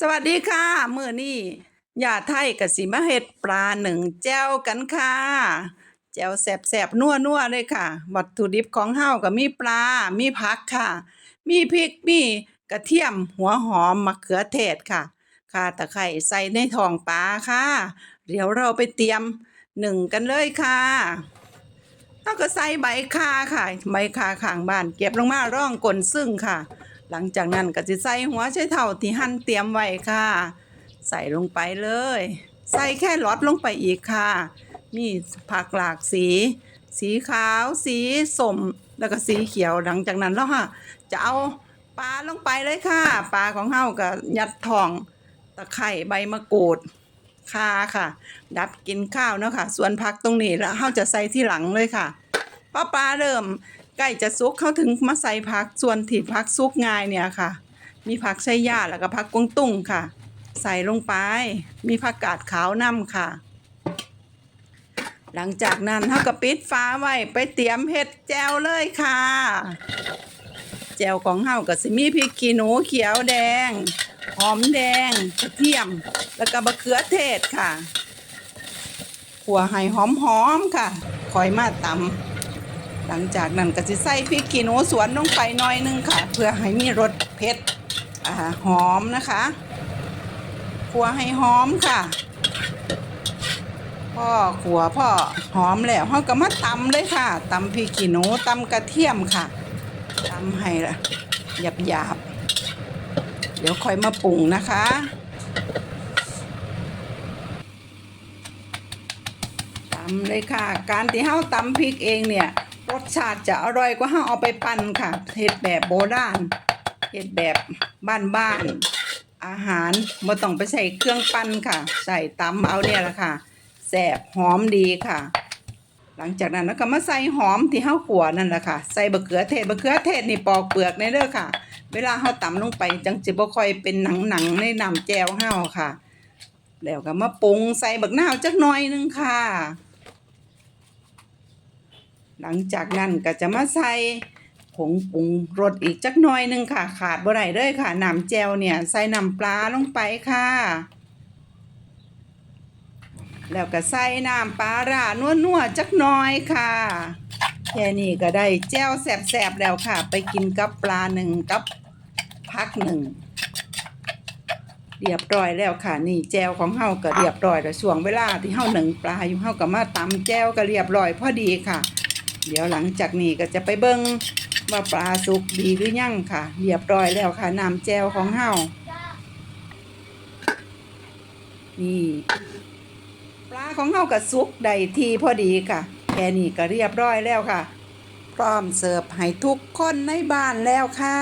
สวัสดีค่ะมื้อนี้ย่าไทยกับสิมาเฮ็ดปลาหนึ่งแจ่วกันค่ะแจ่วแซ่บๆนัวเลยค่ะ วัตถุดิบของเฮาก็มีปลา มีผักค่ะ มีพริกมีกระเทียมหัวหอมมะเขือเทศค่ะข่าตะไคร้ใส่ในทองปลาค่ะ เดี๋ยวเราไปเตรียมหนึ่งกันเลยค่ะเราก็ใส่ใบข่าค่ะ ใบข่าข้างบ้าน เก็บลงมาร่องก้นซึ่งค่ะ หลังจากนั้นก็จะใส่หัวไชเท่าที่หั่นเตรียมไว้ค่ะ ใส่ลงไปเลย ใส่แค่ลอดลงไปอีกค่ะ มีผักหลากสี สีขาว สีส้มแล้วก็สีเขียวหลังจากนั้นแล้วค่ะ จะเอาปลาลงไปเลยค่ะปลาของเฮาก็ยัดทองตะไคร้ใบมะกรูดข่าค่ะ ดับกินข้าวเนาะค่ะ ส่วนผักตรงนี้แล้วเฮาจะใส่ที่หลังเลยค่ะเพราะปลาเริ่ม ใกล้จะสุกเขาถึงมาใส่ผักส่วนที่ผักสุกง่ายเนี่ยค่ะ มีผักไชยาแล้วก็ผักกวงตุ้งค่ะ ใส่ลงไป มีผักกาดขาวนำค่ะ หลังจากนั้นเขาก็ปิดฟ้าไว้ไปเตรียมเห็ดแจวเลยค่ะแจวของเฮาก็สิมีพริกขี้หนูเขียวแดง หอมแดงกระเทียม แล้วก็บะเขือเทศค่ะขัวให้หอมๆค่ะคอยมาตำ หลังจากนั้นก็จะใส่พริกขี้หนูสวนลงไปหน่อยนึงค่ะ เพื่อให้มีรสเผ็ดอหอมนะคะขัวให้หอมค่ะ พ่อขัวพ่อหอมแล้วเฮาก็มาตำเลยค่ะตำพริกขี้หนูตำกระเทียมค่ะตำให้ละหยาบหยาบเดี๋ยวค่อยมาปรุงนะคะตำเลยค่ะ การที่เฮาตำพริกเองเนี่ย รสชาติจะอร่อยกว่าเฮาเอาไปปั่นค่ะเฮ็ดแบบโบราณเฮ็ดแบบบ้านๆอาหารบ่ต้องไปใส่เครื่องปั่นค่ะ ใส่ตำเอาเนี่ยแหละค่ะแซบหอมดีค่ะ หลังจากนั้นแล้วก็มาใส่หอมที่เฮาขัวนั่นแหละค่ะ ใส่บะเขือเทศบะเขือเทศนี่ปอกเปลือกในเด้อค่ะ เวลาเฮาตำลงไปจังสิบ่ค่อยเป็นหนังๆในน้ำแจ่วเฮาค่ะ แล้วก็มาปรุงใส่บักนาวจักหน่อยนึงค่ะ หลังจากนั้นก็จะมาใส่ผงปรุงรสอีกจักหน่อยหนึงค่ะ ขาดบ่ได้เลยค่ะน้ำแจ่วเนี่ยใส่น้ำปลาลงไปค่ะ แล้วก็ใส่น้ำปลาร้านัวๆจักหน่อยค่ะแค่นี้ก็ได้แจ่วแซ่บๆแล้วค่ะ ไปกินกับปลาหนึ่งกับพักหนึ่งเรียบร้อยแล้วค่ะ นี่แจวของเฮาก็เรียบร้อยแล้วช่วงเวลาที่เฮาหนึ่งปลาอยู่เฮาก็มาตำแจวก็เรียบร้อยพอดีค่ะ เดี๋ยวหลังจากนี้ก็จะไปเบิ่งว่าปลาสุกดีหรือยังค่ะ เรียบร้อยแล้วค่ะน้ำแจวของเฮานี่ปลาของเฮากับสุกได้ทีพอดีค่ะ แค่นี้ก็เรียบร้อยแล้วค่ะ พร้อมเสิร์ฟให้ทุกคนในบ้านแล้วค่ะ